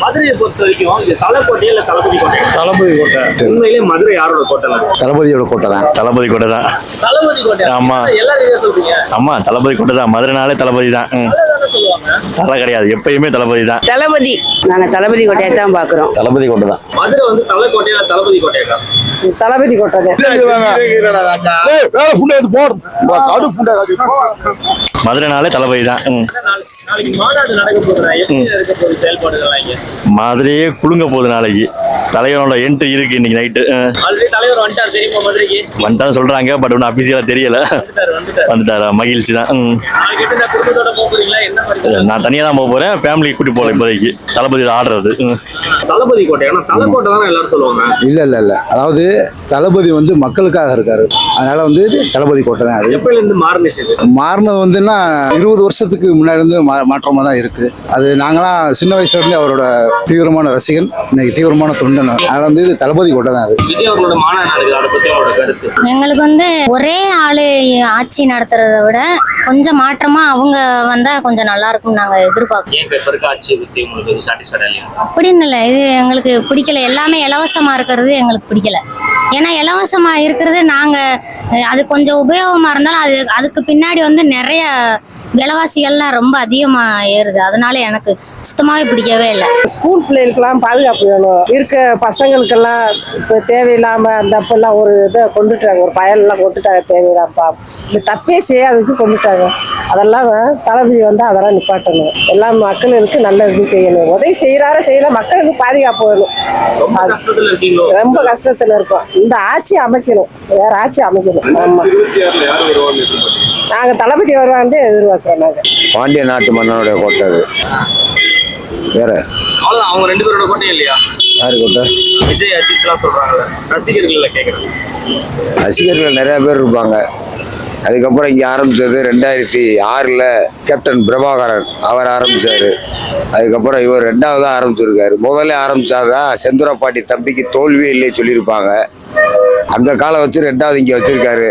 மதுரையை பொறுத்த வரைக்கும் இது தலைக்கோட்டையா இல்ல தளபதி கோட்டை? தளபதி கோட்டை. உண்மையிலேயே மதுரை யாரோட கோட்டை தளபதியோட கோட்டை தான். தளபதி கோட்டை தான். தளபதி கோட்டை. ஆமா. எல்லாரும் இதை சொல்றீங்க. ஆமா தளபதி கோட்டை தான். மதுரைனாலே தளபதி தான். அதெல்லாம் கிடையாது. எப்பயுமே தளபதி தான். தளபதி. தளபதி கோட்டையை தான் பார்க்குறோம். தளபதி கோட்டை தான். மதுரை வந்து தலைக்கோட்டையா இல்ல தளபதி கோட்டையா தளபதி கோட்டை மதுரைனாலே தளபதி தான். மதுரையே குலுங்க போகுது நாளைக்கு. தலைவனோட என்ட்ரி இருக்கு இன்னைக்கு நைட்டு ஆல்ரெடி தலைவர் வந்துட்டார் தெரியுமா மதுரைக்கு? வந்துட்டா சொல்றாங்க பட் ஒன்றும் அபிஷியலா தெரியல. வந்துட்டாரு மகிழ்ச்சி தான். நான் தனியா தான் போக போறேன். ஃபேமிலி கூட்டி போகல இப்போதைக்கு. தளபதி ஆடுறது. தளபதி இல்ல இல்ல இல்ல. அதாவது தளபதி வந்து மக்களுக்காக இருக்காரு. அதனால வந்து தளபதி கோட்டை தான் அது. எப்பல இருந்து மாறுனுச்சு இது? மாறினது வந்துன்னா இருபது வருஷத்துக்கு முன்னாடி இருந்து மா மாற்றமாக தான் இருக்கு. அது நாங்களாம் சின்ன வயசுல இருந்து அவரோட தீவிரமான ரசிகன் இன்னைக்கு தீவிரமான தொண்டன் அதனால வந்து இது தளபதி கோட்டை தான் அது. எங்களுக்கு வந்து ஒரே ஆளு ஆட்சி நடத்துறத விட கொஞ்சம் மாற்றமா அவங்க வந்தா கொஞ்சம் நல்லா இருக்கும் நாங்க எதிர்பார்க்கறோம். ஏன் இப்ப இருக்க ஆட்சியை பத்தி உங்களுக்கு சாட்டிஸ்ஃபைடா இல்லையா? அப்படின்னு இல்லை. இது எங்களுக்கு பிடிக்கல. எல்லாமே இலவசமா இருக்கிறது எங்களுக்கு பிடிக்கல. ஏன்னா இலவசமா இருக்கிறது நாங்க அஹ், அது கொஞ்சம் உபயோகமா இருந்தாலும் அது அதுக்கு பின்னாடி வந்து நிறைய விலைவாசிகள்லாம் ரொம்ப அதிகமா ஏறுது. அதனால எனக்கு சுத்தமாவே பிடிக்கவே இல்லை. ஸ்கூல் பிள்ளைகளுக்கெல்லாம் பாதுகாப்பு வேணும். இருக்க பசங்களுக்கெல்லாம் இப்போ தேவையில்லாம அந்த அப்பெல்லாம் ஒரு இதை கொண்டுட்டாங்க. ஒரு பயலெல்லாம் கொண்டுட்டாங்க. தேவையில்லாமப்பா இந்த தப்பே செய்யாததுக்கு கொண்டுட்டாங்க. அதெல்லாம் தளபதி வந்து அதெல்லாம் நிப்பாட்டணும். எல்லா மக்களுக்கு நல்ல இது செய்யணும். உதவி செய்யறாரு செய்யல. மக்களுக்கு பாதுகாப்பு வேணும். ரொம்ப கஷ்டத்துல இருக்கீங்களோ? ரொம்ப கஷ்டத்துல இருக்கோம். இந்த ஆட்சி அமைக்கணும். வேற ஆட்சி அமைக்கணும். ஆமா. நாங்க தளபதி வருவான்னு எதிர்பார்க்கிறோம் நாங்க. பாண்டிய நாட்டு மன்னனுடைய கோட்டை அது. வேற? அவ்வளவுதான் அவங்க ரெண்டு பேரோட கோட்டை இல்லையா? யாரு கோட்டை? விஜய் அஜித் எல்லாம் சொல்றாங்கல்ல. ரசிகர்கள் கேக்குறாங்க ரசிகர்கள் நிறைய பேர் இருப்பாங்க. அதுக்கப்புறம் இங்கே ஆரம்பிச்சது ரெண்டாயிரத்தி ஆறில் கேப்டன் பிரபாகரன் அவர் ஆரம்பிச்சாரு. அதுக்கப்புறம் இவர் ரெண்டாவது ஆரம்பிச்சிருக்காரு. முதல்ல ஆரம்பிச்சாங்க செந்துரப்பாட்டி தம்பிக்கு தோல்வியே இல்லையே சொல்லியிருப்பாங்க. அந்த காலம் வச்சு ரெண்டாவது இங்கே வச்சிருக்காரு.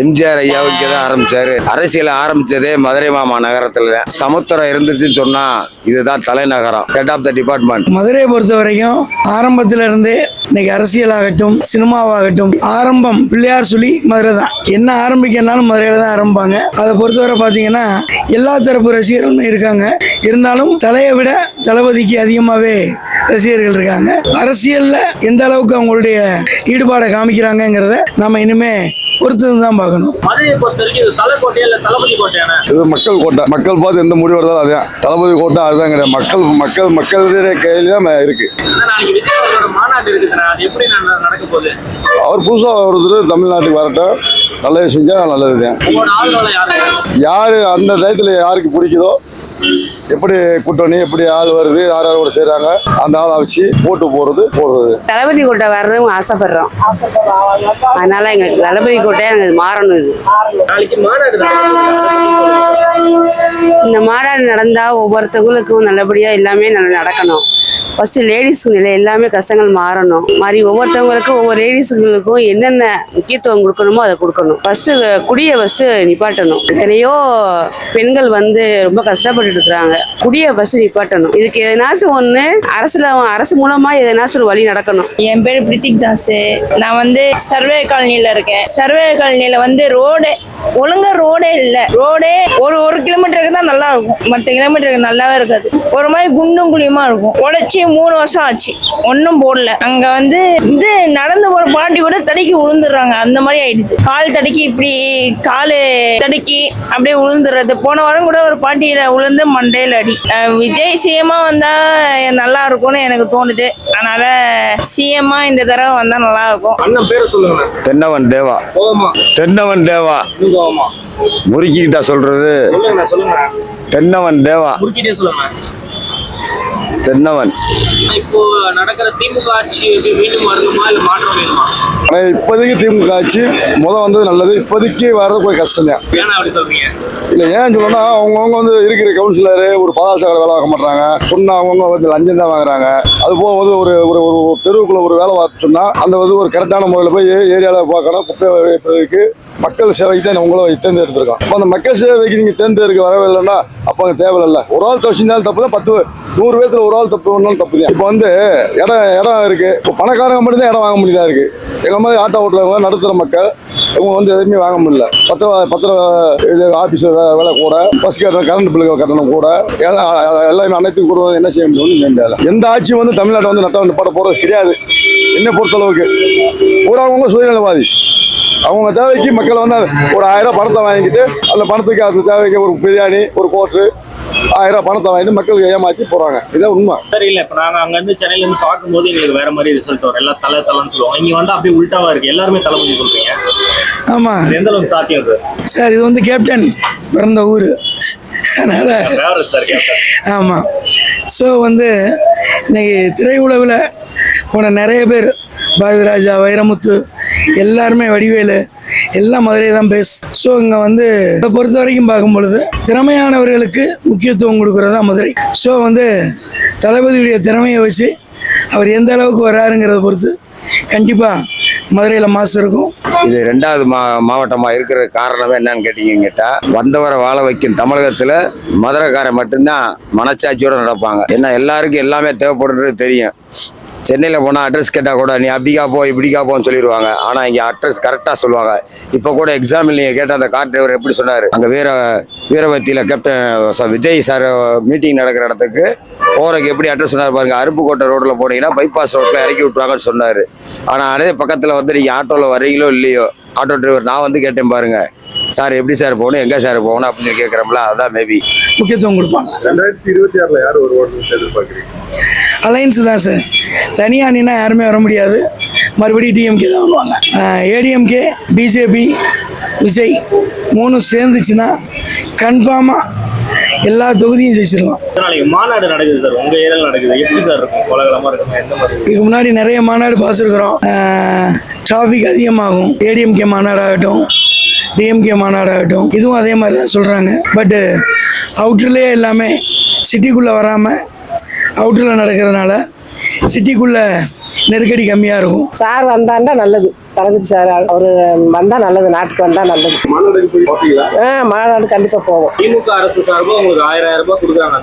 எம்ஜிஆர் ஐயாவுக்கு தான் ஆரம்பிச்சாரு. அரசியல் ஆரம்பிச்சதே மதுரை மாமா நகரத்தில். சமுத்திரம் இருந்துச்சுன்னு சொன்னா இதுதான் தலைநகரம். ஹெட் ஆஃப் த டிபார்ட்மெண்ட் மதுரையை பொறுத்த வரைக்கும் ஆரம்பத்துல இருந்தே இன்னைக்கு அரசியலாகட்டும் சினிமாவாகட்டும் ஆரம்பம் பிள்ளையார் சொல்லி மதுரை தான். என்ன ஆரம்பிக்கனாலும் மதுரையில தான் ஆரம்பிப்பாங்க. அதை பொறுத்தவரை பார்த்தீங்கன்னா எல்லா தரப்பு ரசிகர்களும் இருக்காங்க. இருந்தாலும் தலையை விட தளபதிக்கு அதிகமாகவே ரசிகர்கள் இருக்காங்க. அரசியலில் எந்த அளவுக்கு அவங்களுடைய ஈடுபாடை காமிக்கிறாங்கங்கிறத நம்ம இனிமே பொறுத்து தான் பார்க்கணும். இது மக்கள் கோட்டை. மக்கள் பார்த்து எந்த முடிவு எடுத்தாலும் அதுதான் தளபதி கோட்டை அதுதான் கிடையாது. மக்கள் மக்கள் மக்கள் கையில் தான் இருக்கு. அவர் புதுசாக ஒருத்தர் தமிழ்நாட்டுக்கு வரட்டும். நல்லது செஞ்சால் நல்லது தான். யார்? அந்த டயத்தில் யாருக்கு பிடிக்குதோ எப்படி கூட்டணி எப்படி ஆள் வருது யார் யார் கூட செய்கிறாங்க அந்த ஆளை வச்சு ஓட்டு போடுறது போடுறது. தளபதி கோட்டை வர்றதும் ஆசைப்படுறோம். அதனால எங்களுக்கு தளபதி கோட்டை எங்களுக்கு மாறணும் இது. இந்த மாநாடு நடந்தா ஒவ்வொருத்தவங்களுக்கும் நல்லபடியா எல்லாமே நல்லா நடக்கணும். ஃபர்ஸ்ட் லேடிஸ்க்கு நிலை எல்லாமே கஷ்டங்கள் மாறணும். மாதிரி ஒவ்வொருத்தவங்களுக்கும் ஒவ்வொரு லேடிஸுங்களுக்கும் என்னென்ன முக்கியத்துவம் கொடுக்கணுமோ அதை கொடுக்கணும். ஃபர்ஸ்ட் குடியை ஃபர்ஸ்ட் நிப்பாட்டணும். எத்தனையோ பெண்கள் வந்து ரொம்ப கஷ்டப்பட்டுட்டு இருக்கிறாங்க. குடியை ஃபர்ஸ்ட் நிப்பாட்டணும். இதுக்கு எதனாச்சும் ஒன்று அரசுல அரசு மூலமா எதனாச்சும் ஒரு வழி நடக்கணும். என் பேர் பிரித்திக் தாஸ். நான் வந்து சர்வே காலனியில் இருக்கேன். சர்வே காலனியில் வந்து ரோடு ஒழுங்கா ரோடே இல்லை. ரோடே ஒரு ஒரு கிலோமீட்டருக்கு தான் நல்லா இருக்கும். மற்ற கிலோமீட்டருக்கு நல்லாவே இருக்காது. ஒரு மாதிரி குண்டும் குழியுமா இருக்கும். உடைச்சி மூணு வருஷம் ஆச்சு. ஒன்றும் போடல. அங்கே வந்து இது நடந்து போகிற பாண்டி கூட தடுக்கி விழுந்துடுறாங்க அந்த மாதிரி ஆயிடுது. கால் தடுக்கி இப்படி கால் தடுக்கி அப்படியே விழுந்துடுறது போன வாரம் கூட ஒரு பாண்டியில விழுந்து மண்டையில் அடி. விஜய் சிஎம்மா வந்தா நல்லா இருக்கும்னு எனக்கு தோணுது. அதனால சிஎம்மா இந்த தடவை வந்தா நல்லா இருக்கும். அண்ணன் பேரை சொல்லுங்கண்ணா தென்னவன் தேவா. தென்னவன் தேவா. முறுக்கிட்டா சொல்றது? தென்னவன் தேவா. தென்னவன். இப்போ நடக்கிற திமுக ஆட்சி எப்படி மீண்டும் வரணுமா இல்ல மாற்றம் வேணுமா? ஆனால் இப்போதைக்கு திமுக ஆட்சி முத வந்தது நல்லது. இப்போதைக்கு வர்றது கொஞ்சம் கஷ்டம் தான். ஏன்னா அப்படி சொல்றீங்க. இல்லை ஏன் சொல்லணும்னா அவங்கவுங்க வந்து இருக்கிற கவுன்சிலரு ஒரு பாதாள வேலை வாங்க மாட்டாங்க சொன்னா அவங்கவுங்க வந்து லஞ்சம் தான் வாங்குறாங்க. அது போக வந்து ஒரு ஒரு ஒரு ஒரு தெருவுக்குள்ள ஒரு வேலை பார்த்து சொன்னா அந்த வந்து ஒரு கரெக்டான முறையில் போய் ஏரியாவில் பார்க்கணும். குப்பை வைப்பதற்கு மக்கள் சேவைக்கு தான் உங்களை தேர்ந்தெடுத்திருக்கோம் அப்போ அந்த மக்கள் சேவைக்கு நீங்கள் தேர்ந்தெடுக்க வரவே இல்லைன்னா அப்போ அங்கே தேவையில்ல. ஒரு ஆள் தவிச்சிருந்தாலும் தப்பு தான். பத்து நூறு பேத்துல ஒரு ஆள் தப்பு பண்ணாலும் தப்பு தான். இப்போ வந்து இடம் இடம் இருக்கு. இப்போ பணக்காரங்க மட்டும்தான் இடம் வாங்க முடியதா இருக்கு? எங்க மாதிரி ஆட்டோ ஓட்டுறவங்க நடுத்தர மக்கள் இவங்க வந்து எதுவுமே வாங்க முடியல. பத்திர பத்திர இது ஆஃபீஸர் வேலை கூட பஸ் கட்டணம் கரண்ட் பில்லு கட்டணம் கூட எல்லாமே அனைத்தும் கூட என்ன செய்ய முடியும்னு எந்த ஆட்சியும் வந்து தமிழ்நாட்டை வந்து நட்ட நிப்பாட்ட போகிறது கிடையாது. என்னை பொறுத்தளவுக்கு. பூராவங்க சுயநலவாதி. அவங்க தேவைக்கு மக்கள் வந்து ஒரு ஆயிரம் ரூபாய் பணத்தை வாங்கிட்டு அந்த பணத்துக்கு அந்த தேவைக்கு ஒரு பிரியாணி ஒரு கோட்ரு ஆயிரம் ரூபாய் பணத்தை வாங்கிட்டு மக்களுக்கு ஏமாற்றி போகிறாங்க இதான் உண்மை. சரி இல்ல இப்ப நாங்க அங்க இருந்து சென்னையில இருந்து பார்க்கும்போது எங்களுக்கு வேற மாதிரி ரிசல்ட் வரும். எல்லாம் தலை தலைன்னு சொல்லுவோம் இங்க வந்து அப்படியே உல்டாவா இருக்கு. எல்லாருமே தளபதி சொல்றீங்க. ஆமாம் இது எந்த அளவுக்கு சாத்தியம் சார் சார் இது வந்து கேப்டன் பிறந்த ஊர். அதனால் ஃபேவரட் சார் கேப்டன் ஆமாம் ஸோ வந்து இன்னைக்கு திரையுலகில் போன நிறைய பேர். பாரதிராஜா வைரமுத்து எல்லாருமே வடிவேலு எல்லாம் மதுரை தான் பேஸ் ஸோ இங்கே வந்து இதை பொறுத்த வரைக்கும் பார்க்கும் பொழுது திறமையானவர்களுக்கு முக்கியத்துவம் கொடுக்குறது தான் மதுரை. ஸோ வந்து தளபதியுடைய திறமையை வச்சு அவர் எந்த அளவுக்கு வராருங்கிறத பொறுத்து கண்டிப்பாக மதுரையில் மாசு இருக்கும். இது ரெண்டாவது மா மாவட்டமாக இருக்கிற காரணமே என்னன்னு கேட்டீங்கன்னு கேட்டால் வந்தவரை வாழ வைக்கும் தமிழகத்தில் மதுரைக்காரன் மட்டும்தான் மனச்சாட்சியோடு நடப்பாங்க. ஏன்னா எல்லாருக்கும் எல்லாமே தேவைப்படுறது தெரியும். சென்னையில் போனால் அட்ரஸ் கேட்டால் கூட நீ அப்படிக்கா போ இப்படிக்கா போன்னு சொல்லிடுவாங்க ஆனால் இங்கே அட்ரஸ் கரெக்டாக சொல்லுவாங்க. இப்போ கூட எக்ஸாம்பிள் நீங்கள் கேட்ட அந்த கார் டிரைவர் எப்படி சொன்னார்? அங்கே வீர வீரவத்தியில் கேப்டன் விஜய் சார் மீட்டிங் நடக்கிற இடத்துக்கு போகிறதுக்கு எப்படி அட்ரஸ் சொன்னார் பாருங்க. அருப்புக்கோட்டை ரோட்டில் போனீங்கன்னா பைபாஸ் ரோட்டில் இறக்கி விட்டுருவாங்கன்னு சொன்னார். ஆனால் அதே பக்கத்தில் வந்து நீங்கள் ஆட்டோவில் வர்றீங்களோ இல்லையோ ஆட்டோ டிரைவர் நான் வந்து கேட்டேன் பாருங்க. சார் எப்படி சார் போகணும்? எங்கே சார் போகணும்? அப்படின்னு கேட்குறோம்ல அதுதான் மேபி முக்கியத்துவம் கொடுப்பாங்க. ரெண்டாயிரத்தி இருபத்தி ஆறில் யார் வருவார்னு எதிர்பார்க்குறீங்க அலைன்ஸ் தான் சார் தனியாக அணினா யாருமே வர முடியாது. மறுபடியும் டிஎம்கே தான் வருவாங்க. ஏடிஎம்கே பிஜேபி விஜய் மூணும் சேர்ந்துச்சுன்னா கன்ஃபார்மாக எல்லா தொகுதியும் ஜெயிச்சிடலாம். மாநாடு நடக்குது சார். உங்க ஏரியால நடக்குது. எப்படி சார் இருக்கும்? கோலகலமா இருக்கும்? எந்த மாதிரி? இதுக்கு முன்னாடி நிறைய மாநாடு பார்த்துருக்குறோம். டிராஃபிக் அதிகமாகும். ஏடிஎம்கே மாநாடாகட்டும் டிஎம்கே மாநாடாகட்டும் இதுவும் அதே மாதிரி தான் சொல்கிறாங்க பட்டு அவுட்டர்லேயே எல்லாமே சிட்டிக்குள்ளே வராமல் அவுட்டரில் நடக்கிறதுனால சிட்டிக்குள்ளே நெருக்கடி கம்மியாக இருக்கும். சார் வந்தாண்டா நல்லது. தளபதி சார் அவரு வந்தா நல்லது நாட்டுக்கு வந்தா நல்லது. ஆ மாநாடு கண்டிப்பா போவோம். திமுக அரசு சார்பா உங்களுக்கு ஆயிரம் ரூபாய் கொடுக்குறாங்க.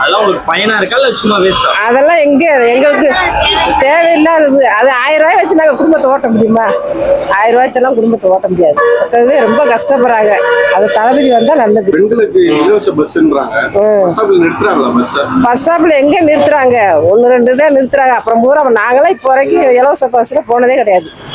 அதெல்லாம் உங்களுக்கு பயனா இருக்கா இல்ல சும்மா வேஸ்டா அதெல்லாம் எங்க எங்களுக்கு தேவையில்லாதது. அது ஆயிரம் ரூபாய் வச்சு நாங்க குடும்பத்தை ஓட்ட முடியுமா? ஆயிரம் ரூபாய் வச்செல்லாம் குடும்பத்தை ஓட்ட முடியாது. மக்களே ரொம்ப கஷ்டப்படுறாங்க. அது தளபதி வந்தா நல்லது. பஸ் ஸ்டாப்ல எங்க நிறுத்துறாங்க? ஒன்று ரெண்டு தான் நிறுத்துறாங்க. அப்புறம் பூரா நாங்களாம் இப்போ வரைக்கும் இலவச பஸ்ல போனதே கிடையாது.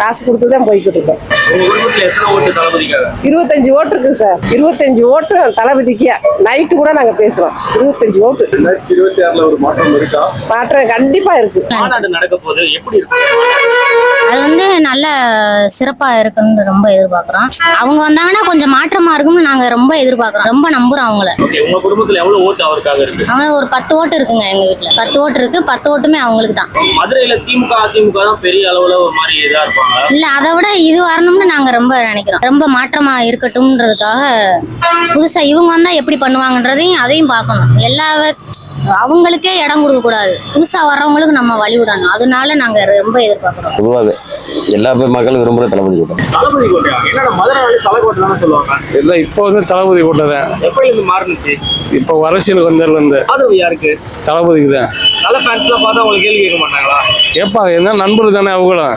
காசு கொடுத்து தான் போய்கிட்டு இருக்கோம் இருபத்தஞ்சு ஓட்டு இருக்கு சார். இருபத்தஞ்சு ஓட்டு தளபதிக்கு. நைட்டு கூட நாங்க பேசுறோம். இருபத்தஞ்சு ஓட்டு. இருபத்தி ஆறுல ஒரு மாற்றம் இருக்கா? மாற்றம் கண்டிப்பா இருக்கு. மாநாடு நடக்க போது எப்படி இருக்கும் அது வந்து நல்ல சிறப்பா இருக்குன்னு ரொம்ப எதிர்பார்க்குறோம். அவங்க வந்தாங்கன்னா கொஞ்சம் மாற்றமா இருக்கும்னு நாங்க ரொம்ப எதிர்பார்க்குறோம். ரொம்ப நம்புறோம் அவங்கள. ஓகே உங்க குடும்பத்துல எவ்வளவு ஓட்டு அவருக்காக இருக்கு? அவங்க ஒரு பத்து ஓட்டு இருக்குங்க எங்க வீட்டுல பத்து ஓட்டு இருக்கு. பத்து ஓட்டுமே அவங்களுக்கு தான் மதுரையில திமுக அதிமுக தான் பெரிய அளவுல ஒரு மாதிரி இதா இருப்பாங்க. இல்ல அதை விட இது வரணும்னு நாங்க ரொம்ப நினைக்கிறோம். ரொம்ப மாற்றமா இருக்கட்டும்ன்றதுக்காக புதுசா இவங்க வந்தா எப்படி பண்ணுவாங்கன்றதையும் அதையும் பார்க்கணும். எல்லா அவங்களுக்கே இடம் கொடுக்க கூடாது. புதுசா வர்றவங்களுக்கு நம்ம வழி விடணும். அதனால நாங்க ரொம்ப எதிர்பார்க்கிறோம். பொதுவாகவே எல்லா மக்களும் விரும்புகிற தளபதி கூட்டம் தளபதி கோட்டையா? சொல்லுவாங்க? இப்போ வந்து தளபதி கூட்ட தான். எப்ப இருந்து மாறுனுச்சு? இப்போ அரசியலுக்கு வந்ததுலேருந்து. ஆதரவு யாருக்கு? தளபதிக்கு தான். நல்ல ஃபேன்ஸ்லாம் பார்த்தா உங்களுக்கு கேள்வி கேட்க மாட்டாங்களா? கேட்பாங்க. என்ன நண்பர் தானே அவங்களும்.